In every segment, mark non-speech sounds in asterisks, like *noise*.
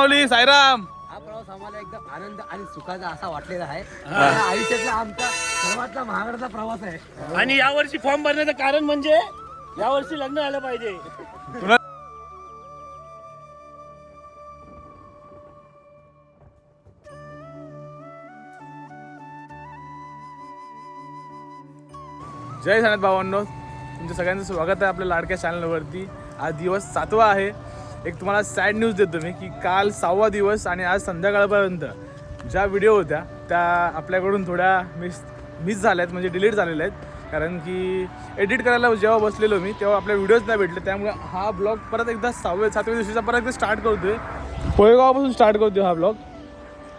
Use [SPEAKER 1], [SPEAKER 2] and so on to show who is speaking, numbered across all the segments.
[SPEAKER 1] माऊली साईराम.
[SPEAKER 2] हा प्रवास आम्हाला एकदम आनंद आणि सुखाचा असा वाटलेला आहे. या आयुष्यातला आमचा सर्वातला महागडाचा प्रवास आहे.
[SPEAKER 3] आणि यावर्षी फॉर्म भरण्याचं कारण म्हणजे यावर्षी लग्न झालं पाहिजे.
[SPEAKER 1] जय सानत भावांनो तुमच्या सगळ्यांचं स्वागत आहे आपल्या लाडक्या चॅनलवरती आज दिवस सातवा आहे. एक तुम्हाला सॅड न्यूज देतो मी की काल सहावा दिवस आणि आज संध्याकाळपर्यंत ज्या व्हिडिओ होत्या त्या आपल्याकडून थोड्या मिस मिस झाल्या आहेत म्हणजे डिलीट झालेल्या आहेत. कारण की एडिट करायला जेव्हा बसलेलो मी तेव्हा आपल्या व्हिडिओज नाही भेटले. त्यामुळे हा ब्लॉग परत एकदा सहाव्या सातव्या दिवशीचा परत एकदा स्टार्ट करतोय. कोळेगावापासून स्टार्ट करतोय हा ब्लॉग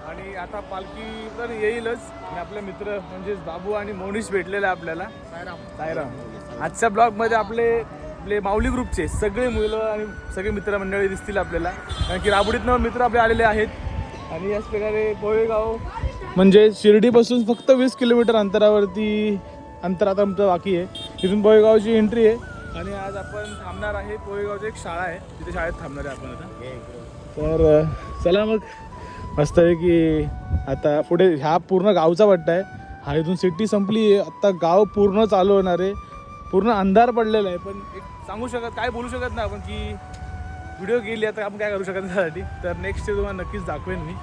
[SPEAKER 1] आणि आता पालखी तर येईलच. आणि आपले मित्र म्हणजेच बाबू आणि मोनिश भेटलेले आहे आपल्याला. सायराम. आजच्या ब्लॉगमध्ये आपले आपले माऊली ग्रुपचे सगळे मुलं आणि सगळे मित्रमंडळी दिसतील आपल्याला. कारण की राबुडीतनं मित्र आपले आलेले आहेत. आणि याच प्रकारे कोळेगाव म्हणजे शिर्डीपासून फक्त वीस किलोमीटर अंतरावरती अंतर आता आमचं बाकी आहे. तिथून पोळेगावची एंट्री आहे. आणि आज आपण थांबणार आहे. पोळेगावची एक शाळा आहे. तिथे शाळेत थांबणार आहे आपण आता. तर चला मग. मस्त आहे की आता पुढे ह्या पूर्ण गावचा पट्टा आहे. हा इथून सिटी संपली. आहे आत्ता गाव पूर्ण चालू होणार आहे. पूर्ण अंधार पडलेला आहे पण एक सांगू शकत काय बोलू शकत नाही आपण की व्हिडिओ गेली आता आपण काय करू शकत त्यासाठी. तर नेक्स्ट डे तुम्हाला नक्कीच दाखवेन मी.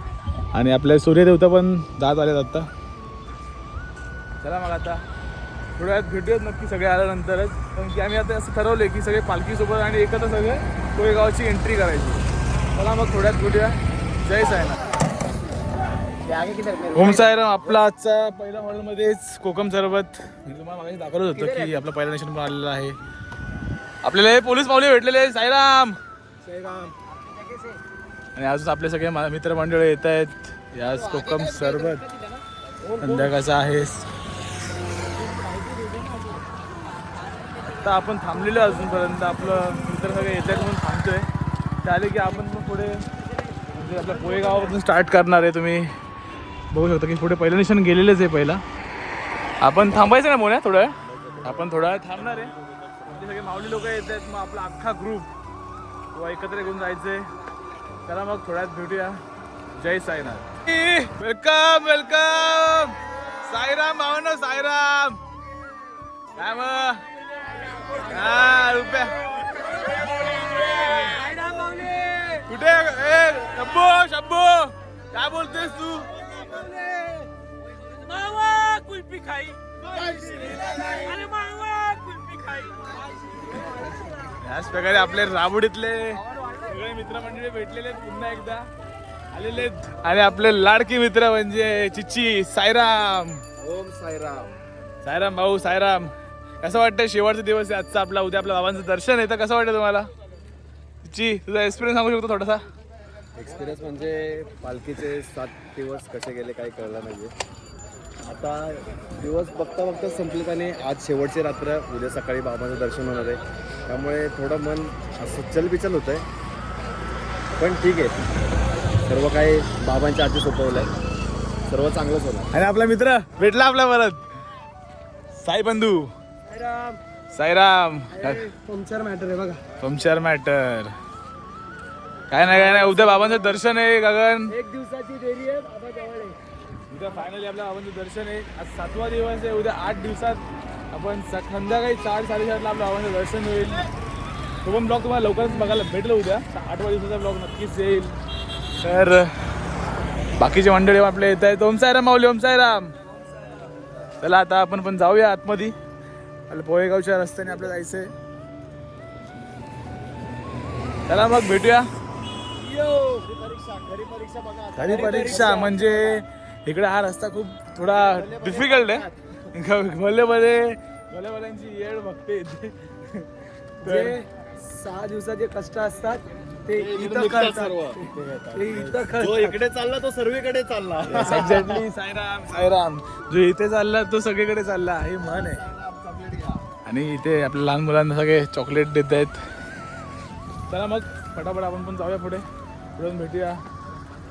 [SPEAKER 1] आणि आपल्या सूर्यदेवता पण जात आलेत आत्ता चला मग आता. थोड्या वेळात भेटूयात नक्की सगळे आल्यानंतरच. कारण की आम्ही आता असं ठरवलं की सगळे पालखीसोबत आणि एकत्र सगळे कोळेगावची एंट्री करायची. चला मग थोड्यात भेटूया. जय सायना होम सायराम आपला आजचा पहिल्या हॉलमध्येच कोकम सरबत. मी तुम्हाला मागे दाखवलं होतं की आपला पहिला नेशन पण आलेला आहे. आपल्याला हे पोलीस पावले भेटलेले आहे. साईराम. आणि अजून आपले सगळे मा- मित्रमंडळ येत आहेत. याच कोकम सरबत. संध्याकाळचा आहेस आता आपण थांबलेलो अजूनपर्यंत. आपलं मित्र सगळे येत आहेत म्हणून थांबतोय. ते आले की आपण मग पुढे म्हणजे आपल्या पोळेगावापासून स्टार्ट करणार आहे तुम्ही. बघू शकता की पुढे पहिलं निशाण गेलेलेच आहे पहिला. आपण थांबायचं ना मोन्या थोडं? वेळ? आपण थोडा थांबणार आहे. म्हणजे सगळे माऊली लोक येत आहेत मग आपला अख्खा ग्रुप तो एकत्र घेऊन जायचंय. त्याला मग थोड्यात भेटूया. जय साईनाथ. वेलकम वेलकम साईराम भावनो साईराम. काय मग? हा रुपया. कुठे ए शंभू काय बोलतेस तू?
[SPEAKER 3] मावा कुल्फी खाई. अरे मावा कुल्फी खाई.
[SPEAKER 1] याच प्रकारे आपले राबुडीतले सगळे मित्रमंडळी भेटलेले आहेत पुन्हा एकदा. आलेले. आणि आपले लाडके मित्र म्हणजे चिच्ची साईराम.
[SPEAKER 2] ओम साईराम.
[SPEAKER 1] साईराम भाऊ साईराम. कसं वाटतं शेवटचा दिवस आहे आजचा आपला? उद्या आपल्या बाबांचं दर्शन आहे तर कसं वाटतं तुम्हाला? चिच्ची तुझा एक्सपिरियन्स सांगू शकतो थोडासा?
[SPEAKER 4] एक्सपिरियन्स म्हणजे पालखीचे सात दिवस कसे गेले काही कळलं नाही आता दिवस बघता बघता संपलेत आणि आज शेवटची रात्र उद्या सकाळी बाबांचं दर्शन होणार आहे. त्यामुळे थोडं मन असं चलबिचल होतं आहे पण ठीक आहे. सर्व काही बाबांच्या हाती सोपवलं आहे सर्व चांगलंच होणार.
[SPEAKER 1] आणि आपला मित्र भेटला आपला परत. साई बंधू. साईराम.
[SPEAKER 2] पंक्चर मॅटर आहे बघा.
[SPEAKER 1] पंक्चर मॅटर काय नाही काय नाही. उद्या बाबांचं दर्शन आहे गगन.
[SPEAKER 2] एक दिवसाची देरी आहे बाबा जवळ आहे.
[SPEAKER 1] उद्या फायनली आपल्या बाबांचं दर्शन आहे. आज सातवा दिवस आहे उद्या आठ दिवसात आपण संध्याकाळी चार साडेचारला आपल्या बाबांचं दर्शन होईल. तो पण ब्लॉग तुम्हाला लवकरच बघायला भेटलं उद्या. आठवा दिवसाचा ब्लॉग नक्कीच येईल. तर बाकीचे मंडळी आपले येत आहेत. ओम साईराम माऊली ओम साईराम. चला आता आपण पण जाऊया आतमध्ये. आपल्या पोहेगावच्या रस्त्याने आपल्याला जायचंय. चला मग भेटूया. खरी परीक्षा म्हणजे इकडे हा रस्ता खूप थोडा डिफिकल्ट आहे. भले भले भले भल्यांची येड बघते इथे.
[SPEAKER 2] सहा दिवसाचे कष्ट असतात ते इथं *laughs* करतात.
[SPEAKER 4] इकडे चालला तो सर्वीकडे चालला.
[SPEAKER 1] एक्झॅक्टली साईराम साईराम. जो इथे चालला तो सगळीकडे चालला. हे मन आहे. आणि इथे आपल्या लहान मुलांना सगळे चॉकलेट देत आहेत. चला मग फटाफट आपण पण जाऊया पुढे. पुढे भेटूया.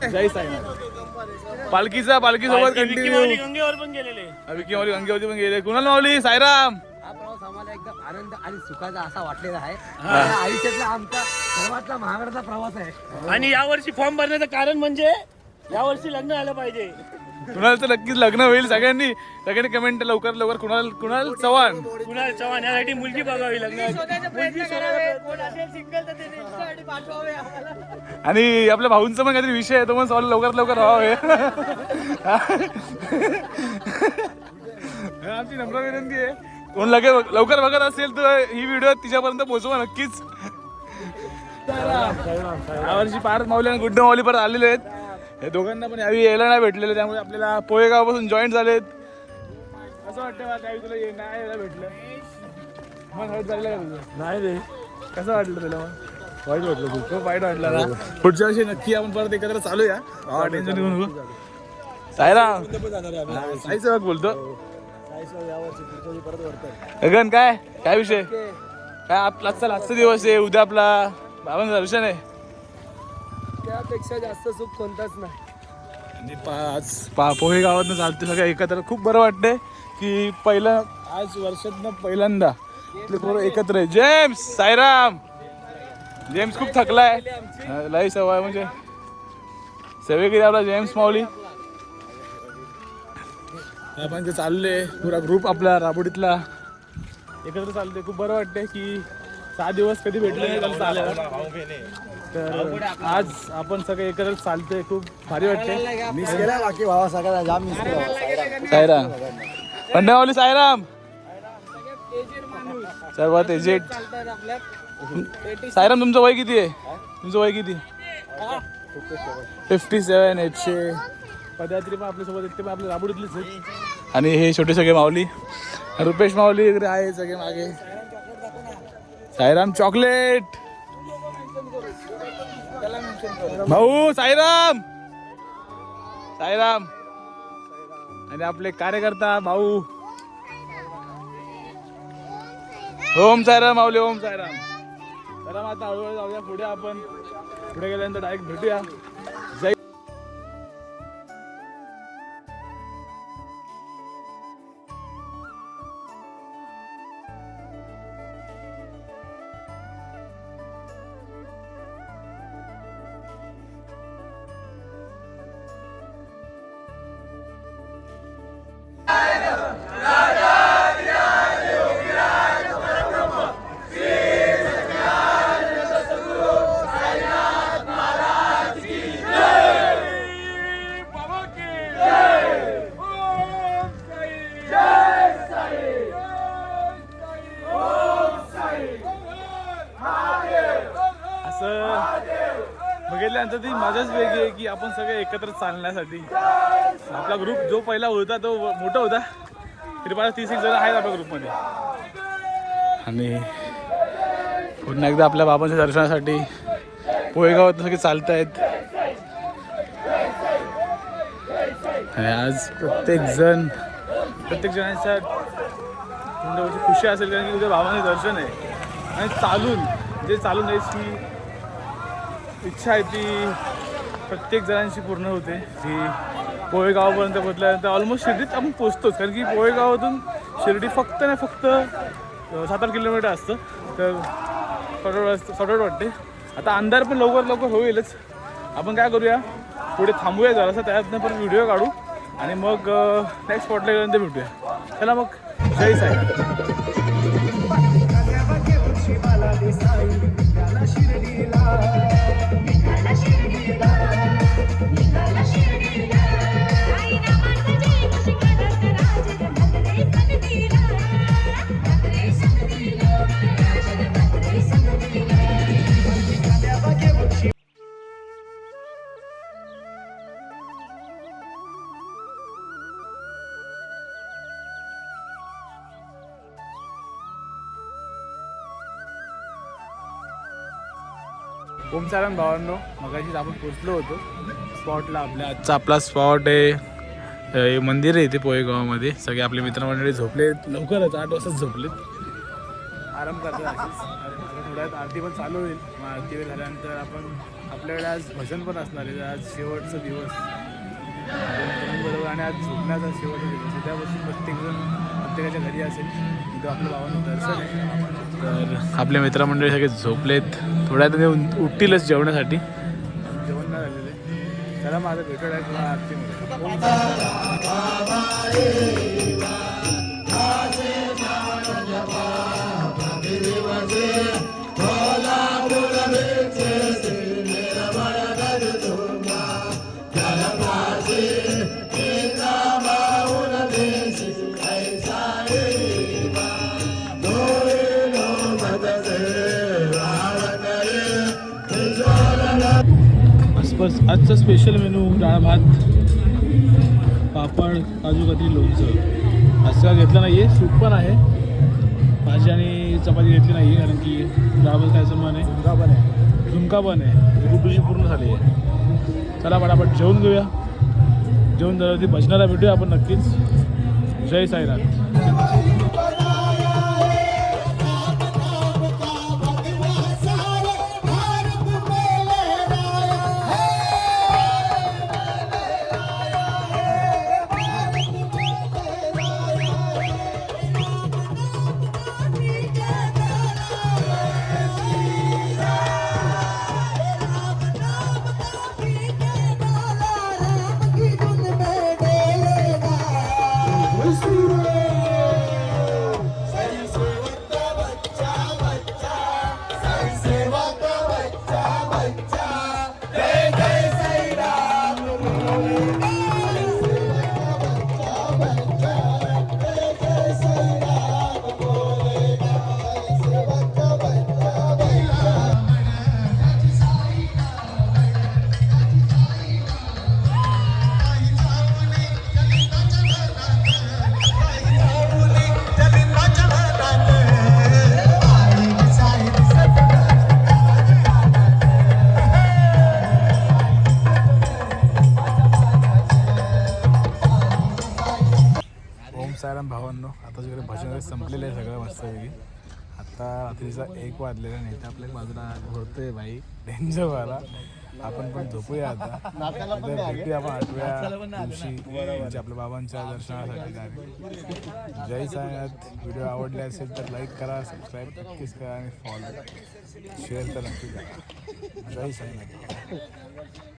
[SPEAKER 1] जय साईनाथ. पालखीचा पालखी सोबत कंटिन्यू
[SPEAKER 3] गंगेवर पण गेलेले.
[SPEAKER 1] विकी माऊली गंगेवरती पण गेले. कुणाल माऊली साईराम.
[SPEAKER 2] हा प्रवास आम्हाला एकदम आनंद आणि सुखाचा असा वाटलेला आहे. आयुष्यातला आमचा सर्वातला महागडाचा प्रवास आहे.
[SPEAKER 3] आणि यावर्षी फॉर्म भरण्याचं कारण म्हणजे यावर्षी लग्न आलं पाहिजे.
[SPEAKER 1] कुणाल तर नक्कीच लग्न होईल सगळ्यांनी. सगळ्यांनी कमेंट लवकर लवकर. कुणाल कुणाल चव्हाण?
[SPEAKER 3] कुणाल चव्हाण यासाठी मुलगी बघावी लग्न.
[SPEAKER 1] आणि आपल्या भाऊंचा पण काहीतरी विषय आहे तो पण सॉल्व लवकरात लवकर व्हावे. आमची नम्र विनंती आहे. कोण लगे लवकर बघत असेल तर ही व्हिडिओ तिच्यापर्यंत पोहोचवा नक्कीच. यावर्षी पारत माऊली आणि गुड्ड माऊली परत आलेले आहेत. हे दोघांना पण यावी यायला नाही भेटलेले त्यामुळे आपल्याला पोहेगावपासून जॉईन झालेत. कसं वाटतं मला त्यावेळी तुला ये- नाही यायला भेटलं? मग हळद झालेलं का तुझं?
[SPEAKER 3] नाही रे.
[SPEAKER 1] कसं वाटलं तुला मग वाईट वाटलं खूप खूप वाईट वाटलं ना? पुढच्या वर्षी नक्की आपण परत एकत्र चालूया. हा टेन्शन घेऊ नको सायराम साईचं बघ बोलतो. गगन काय? काय विषय? काय आपला आजचा लास्टचा दिवस आहे उद्या आपला बाबांचं दर्शन आहे.
[SPEAKER 2] त्यापेक्षा जास्त सुख कोणताच नाही.
[SPEAKER 1] आणि पाच पा पोहे गावातनं चालते सगळं एकत्र खूप बरं वाटतंय की पहिलं आज वर्षातनं पहिल्यांदा पोरं एकत्र आहे. जेम्स सायराम जेम्स खूप थकलाय. हा, लई सवय म्हणजे. सेवेगिरी आपला जेम्स माऊली. आपण जे चालले पुरा ग्रुप आपला राबोडीतला. एकत्र चालते खूप बरं वाटतंय की सहा दिवस कधी भेटले नाही चालायला तर आज आपण सगळे एकत्र चालतोय. खूप भारी वाटतंय.
[SPEAKER 2] मिस केला बाकी भावा सगळ्याला जाम मिस केला.
[SPEAKER 1] सायराम. पंड्यावाली सायराम. सर्वात एजेड. सायराम तुमचं वय किती आहे? तुमचं वय किती? फिफ्टी सेवन एकशे. पदयात्री पण आपल्यासोबत आहेत. ते पण आपल्या राबुडीतलेच आहेत. आणि हे छोटे सगळे माऊली. रुपेश माऊली वगैरे आहे सगळे मागे. सायराम चॉकलेट भाऊ साईराम! साईराम! आणि आपले कार्यकर्ता भाऊ. ओम साईराम आवले ओम साईराम. चला आता हळूहळू जाऊया पुढे आपण. पुढे गेल्यानंतर डायरेक्ट भेटूया. मजाच वेगळी आहे की आपण सगळे एकत्र चालण्यासाठी. आपला ग्रुप जो पहिला होता तो मोठा होता. तरी मला तीस एक जण आहेत आपल्या ग्रुपमध्ये आणि पुन्हा एकदा आपल्या बाबांच्या दर्शनासाठी पोहेगावात सगळे चालत आहेत आणि आज प्रत्येक जण प्रत्येक जणांच्या तोंडावरची खुशी असेल कारण की उद्या बाबांचं दर्शन आहे. आणि चालून जे चालून जायची इच्छा आहे ती प्रत्येक जणांशी पूर्ण होते. की पोहेगावपर्यंत पोहोचल्यानंतर ऑलमोस्ट शिर्डीत आपण पोचतोच कारण की पोहेगावातून शिर्डी फक्त ना फक्त सात आठ किलोमीटर असतं. तर सॉर्ट असतं सॉर्ट वाटते. आता अंधार पण लवकर लवकर होईलच. आपण काय करूया? पुढे थांबूया जरासं. त्यातनं पण व्हिडिओ काढू. आणि मग नेक्स्ट स्पॉटला गेल्यानंतर भेटूया. चला मग. जय साहेब ओमचारण भावांनो मगाशीच आपण पोचलो होतो. स्पॉटला आपल्या आजचा आपला स्पॉट आहे. हे मंदिर आहे इथे पोहेगावामध्ये. सगळे आपले मित्रमंडळी झोपले. लवकरच आठ वाजताच झोपलेत. आराम करतात थोड्यात आरती पण चालू होईल. मग आरती झाल्यानंतर आपण आपल्याकडे आज भजन पण असणार आहे. आज शेवटचा दिवस. बरोबर आणि आज झोपण्याचा शेवटचा दिवस. उद्यापासून प्रत्येकजण प्रत्येकाच्या घरी असेल. आपल्या बाबांचं दर्शन आहे. तर आपले मित्रमंडळी सगळे झोपलेत. थोड्या ते उठतीलच जेवणासाठी. जेवण नाही झालेलं आहे. माझं भेटूया आहे तुम्हाला आरतीमध्ये. बस आजचा स्पेशल मेनू डाळ भात पापड काजू कतरी लोणचं. असं घेतलं नाही आहे सूप पण आहे. भाजी आणि चपाती घेतली नाही आहे कारण की डाळ भात खायचं मन आहे. झुणका पण आहे. झुणका पण आहे. गुड्डूची पूर्ण झाली आहे. चला पटापट जेवून घेऊया. जेवण झाल्यावरती भजनाला भेटूया आपण नक्कीच. जय साईनाथ. आता रात्रीचा एक वाजलेला नाही तर आपल्या बाजूला घोरतोय भाई डेंजरवाला आपण पण झोपूया आता. भेटूया आपण आठव्या दिवशी. म्हणजे आपल्या बाबांच्या दर्शनासाठी जाणे जय साईनाथ व्हिडिओ आवडले असेल तर लाईक करा सबस्क्राईब नक्कीच करा आणि फॉलो शेअर तर नक्की करा. जय साईनाथ